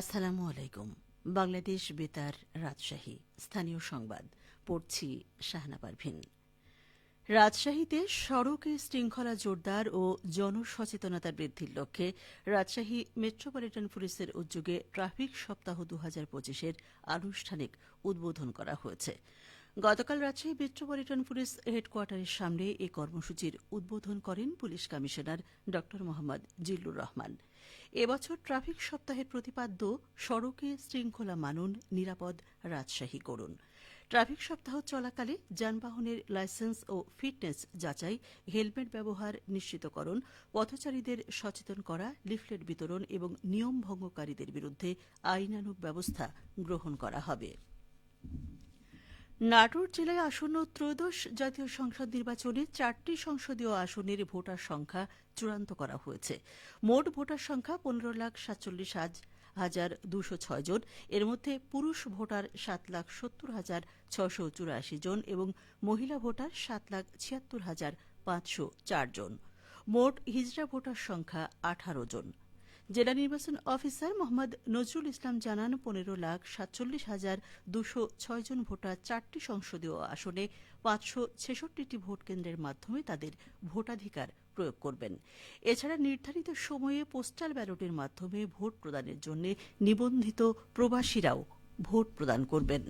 আসসালামু আলাইকুম। বাংলাদেশ বেতার রাজশাহী। স্থানীয় সংবাদ। পড়ছি শাহনা পারভিন রাজশাহীতে সড়কে শৃঙ্খলা জোরদার ও জনসচেতনতা বৃদ্ধির লক্ষ্যে রাজশাহী মেট্রোপলিটন পুলিশের উদ্যোগে ট্রাফিক সপ্তাহ দু হাজার পঁচিশের আনুষ্ঠানিক উদ্বোধন করা হয়েছে। গতকাল রাজশাহী মেট্রোপলিটন পুলিশ হেডকোয়ার্টারের সামনে এই কর্মসূচির উদ্বোধন করেন পুলিশ কমিশনার ড মোহাম্মদ জিল্লুর রহমান। এবছর ট্রাফিক সপ্তাহের প্রতিপাদ্য, সড়কে শৃঙ্খলা মানুন, নিরাপদ রাজশাহী করুন। ট্রাফিক সপ্তাহ চলাকালে যানবাহনের লাইসেন্স ও ফিটনেস যাচাই, হেলমেট ব্যবহার নিশ্চিতকরণ, পথচারীদের সচেতন করা, লিফলেট বিতরণ এবং নিয়ম ভঙ্গকারীদের বিরুদ্ধে আইনানুগ ব্যবস্থা গ্রহণ করা হবে। নাটোর জেলায় আসন্ন ত্রয়োদশ জাতীয় সংসদ নির্বাচনে চারটি সংসদীয় আসনের ভোটার সংখ্যা চূড়ান্ত করা হয়েছে। মোট ভোটার সংখ্যা পনেরো লাখ সাতচল্লিশ হাজার দুশো ছয় জন। এর মধ্যে পুরুষ ভোটার সাত লাখ সত্তর হাজার ছশো চুরাশি জন এবং মহিলা ভোটার সাত লাখ ছিয়াত্তর হাজার পাঁচশো চার জন। মোট হিজড়া ভোটার সংখ্যা আঠারো জন। জেলা নির্বাচন অফিসার মোহাম্মদ নজরুল ইসলাম জানান, পনেরো লাখ সাতচল্লিশ হাজার দুশো ছয় জন ভোটার চারটি সংসদীয় আসনে পাঁচশো ছেষট্টিটি ভোট কেন্দ্রের মাধ্যমে তাদের ভোটাধিকার প্রয়োগ করবেন। এছাড়া নির্ধারিত সময়ে পোস্টাল ব্যালটের মাধ্যমে ভোট প্রদানের জন্য নিবন্ধিত প্রবাসীরাও ভোট প্রদান করবেন।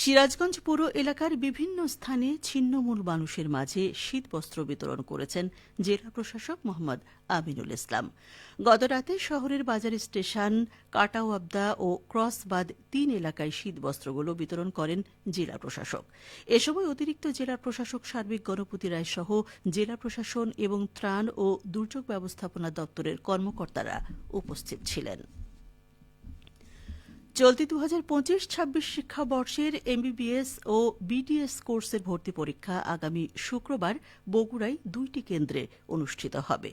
সিরাজগঞ্জ পৌর এলাকার বিভিন্ন স্থানে ছিন্নমূল মানুষের মাঝে শীতবস্ত্র বিতরণ করেছেন জেলা প্রশাসক মোহাম্মদ আমিনুল ইসলাম। গতরাতে শহরের বাজার স্টেশন কাটাওয়াবদা ও ক্রসবাদ তিন এলাকায় শীতবস্ত্রগুলো বিতরণ করেন জেলা প্রশাসক। এ সময় অতিরিক্ত জেলা প্রশাসক সার্বিক গণপতি রায় সহ জেলা প্রশাসন এবং ত্রাণ ও দুর্যোগ ব্যবস্থাপনা দপ্তরের কর্মকর্তারা উপস্থিত ছিলেন। চলতি দু হাজার পঁচিশ ছাব্বিশ শিক্ষাবর্ষের এমবিবিএস ও বিডিএস কোর্সের ভর্তি পরীক্ষা আগামী শুক্রবার বগুড়ায় দুইটি কেন্দ্রে অনুষ্ঠিত হবে।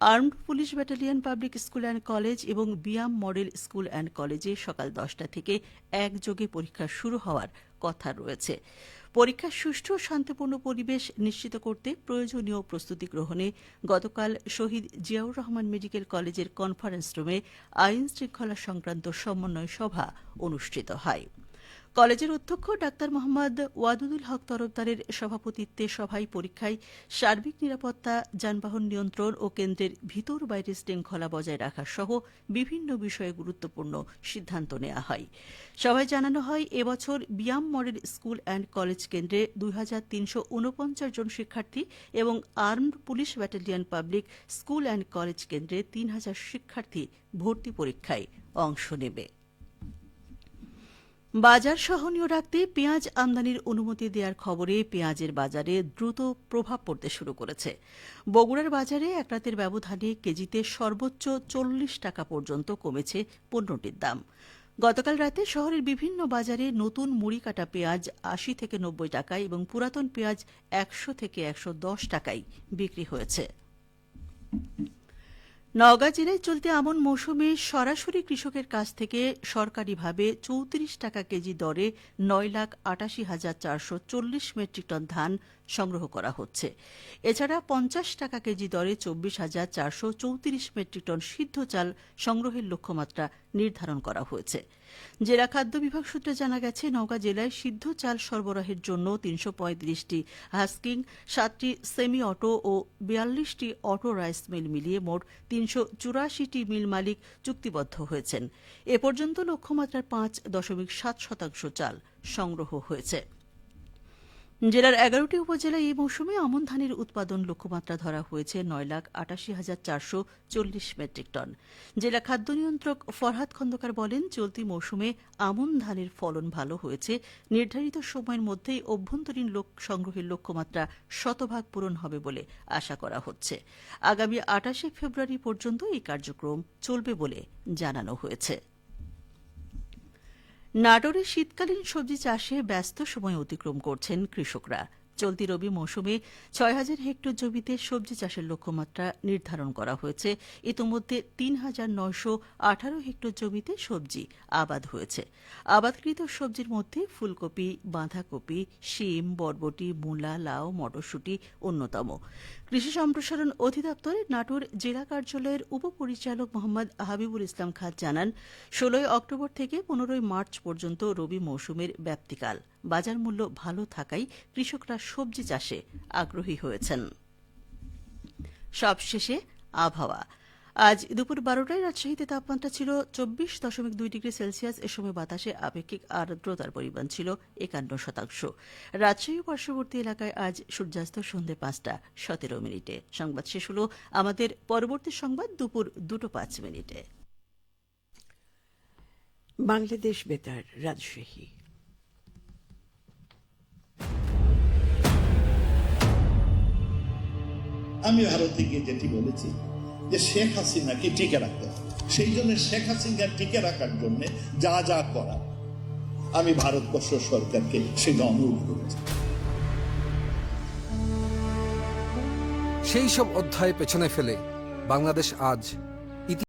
Armed police battalion, public school and college এবং বিয়াম মডেল স্কুল অ্যান্ড কলেজে সকাল দশটা থেকে একযোগে পরীক্ষা শুরু হওয়ার কথা রয়েছে। পরীক্ষার সুষ্ঠু ও শান্তিপূর্ণ পরিবেশ নিশ্চিত করতে প্রয়োজনীয় প্রস্তুতি গ্রহণে গতকাল শহীদ জিয়াউর রহমান মেডিকেল কলেজের কনফারেন্স রুমে আইন শৃঙ্খলা সংক্রান্ত সমন্বয় সভা অনুষ্ঠিত হয়। কলেজের অধ্যক্ষ ডাক্তার মোহাম্মদ ওয়াদুদুল হক তরফদারের সভাপতিত্বে সভায় পরীক্ষায় সার্বিক নিরাপত্তা, যানবাহন নিয়ন্ত্রণ ও কেন্দ্রের ভিতর বাইরে শৃঙ্খলা বজায় রাখা সহ বিভিন্ন বিষয়ে গুরুত্বপূর্ণ সিদ্ধান্ত নেওয়া হয়। সভায় জানানো হয়, এবছর BIAM model school and college কেন্দ্রে দুই জন শিক্ষার্থী এবং armed police battalion public school and college কেন্দ্রে তিন হাজার শিক্ষার্থী ভর্তি পরীক্ষায় অংশ নেবে। বাজার সহনীয় রাখতে পেঁয়াজ আমদানির অনুমতি দেওয়ার খবরে পেঁয়াজের বাজারে দ্রুত প্রভাব পড়তে শুরু করেছে। বগুড়ার বাজারে এক রাতের ব্যবধানে কেজিতে সর্বোচ্চ চল্লিশ টাকা পর্যন্ত কমেছে পণ্যটির দাম। গতকাল রাতে শহরের বিভিন্ন বাজারে নতুন মুড়ি কাটা পেঁয়াজ আশি থেকে নব্বই টাকায় এবং পুরাতন পেঁয়াজ একশো থেকে একশো দশ টাকায় বিক্রি হয়েছে। নওগাঁ জেলায় চলতি আমন মৌসুমে সরাসরি কৃষকের কাছ থেকে সরকারিভাবে চৌত্রিশ টাকা কেজি দরে নয় লাখ আটাশি হাজার চারশো চল্লিশ মেট্রিক টন ধান সংগ্রহ করা হচ্ছে। এছাড়া পঞ্চাশ টাকা কেজি দরে চব্বিশ হাজার চারশো চৌত্রিশ মেট্রিক টন সিদ্ধ চাল সংগ্রহের লক্ষ্যমাত্রা নির্ধারণ করা হয়েছে। জেলা খাদ্য বিভাগ সূত্রে জানা গেছে, নওগাঁ জেলায় সিদ্ধ চাল সরবরাহের জন্য তিনশো পঁয়ত্রিশটি হাস্কিং, সাতটি সেমি অটো ও বিয়াল্লিশটি অটো রাইস মিল মিলিয়ে মোট তিনশো চুরাশিটি মিল মালিক চুক্তিবদ্ধ হয়েছেন। এ পর্যন্ত লক্ষ্যমাত্রার পাঁচ দশমিক সাত শতাংশ চাল সংগ্রহ হয়েছে। জেলার এগারোটি উপজেলায় এই মৌসুমে আমন ধানের উৎপাদন লক্ষ্যমাত্রা ধরা হয়েছে নয় লাখ আটাশি হাজার চারশো চল্লিশ মেট্রিক টন। জেলা খাদ্য নিয়ন্ত্রক ফরহাদ খন্দকার বলেন, চলতি মৌসুমে আমন ধানের ফলন ভালো হয়েছে। নির্ধারিত সময়ের মধ্যেই অভ্যন্তরীণ লোক সংগ্রহের লক্ষ্যমাত্রা শতভাগ পূরণ হবে বলে আশা করা হচ্ছে। আগামী আটাশে ফেব্রুয়ারি পর্যন্ত এই কার্যক্রম চলবে বলে জানানো হয়েছে। নাটোরে শীতকালীন সবজি চাষে ব্যস্ত সময় অতিক্রম করছেন কৃষকরা। চলতি রবি মৌসুমে ছয় হাজার হেক্টর জমিতে সবজি চাষের লক্ষ্যমাত্রা নির্ধারণ করা হয়েছে। ইতোমধ্যে তিন হাজার নয়শো আঠারো হেক্টর জমিতে সবজি আবাদ হয়েছে। আবাদকৃত সবজির মধ্যে ফুলকপি, বাঁধাকপি, শিম, বরবটি, মূলা, লাউ, মটরশুঁটি অন্যতম। কৃষি সম্প্রসারণ অধিদপ্তরের নাটোর জেলা কার্যালয়ের উপপরিচালক মোহাম্মদ হাবিবুল ইসলাম খান জানান, ষোলোই অক্টোবর থেকে পনেরোই মার্চ পর্যন্ত রবি মৌসুমের ব্যাপ্তিকাল। বাজার মূল্য ভালো থাকায় কৃষকরা সবজি চাষে আগ্রহী হয়েছেন। সবশেষে আবহাওয়া। আজ দুপুর বারোটায় রাজশাহীতে তাপমাত্রা ছিল চব্বিশ দশমিক দুই ডিগ্রি সেলসিয়াস। এ সময় বাতাসে আপেক্ষিক আর্দ্রতার পরিমাণ ছিল একান্ন শতাংশ। রাজশাহী পার্শ্ববর্তী এলাকায় আজ সূর্যাস্ত সন্ধে পাঁচটা সতেরো মিনিটে। সংবাদ শেষ হল আমাদের পরবর্তী সংবাদ দুপুর দুটো পাঁচ মিনিটে। বাংলাদেশ বেতার, রাজশাহী। আমি ভারতে গিয়ে যেটি বলেছি যে শেখ হাসিনাকে টিকে রাখতে হবে। সেই জন্য শেখ হাসিনা টিকে রাখার জন্য যা যা করা, আমি ভারতবর্ষ সরকারকে সেটা অনুরোধ করেছি। সেই সব অধ্যায় পেছনে ফেলে বাংলাদেশ আজ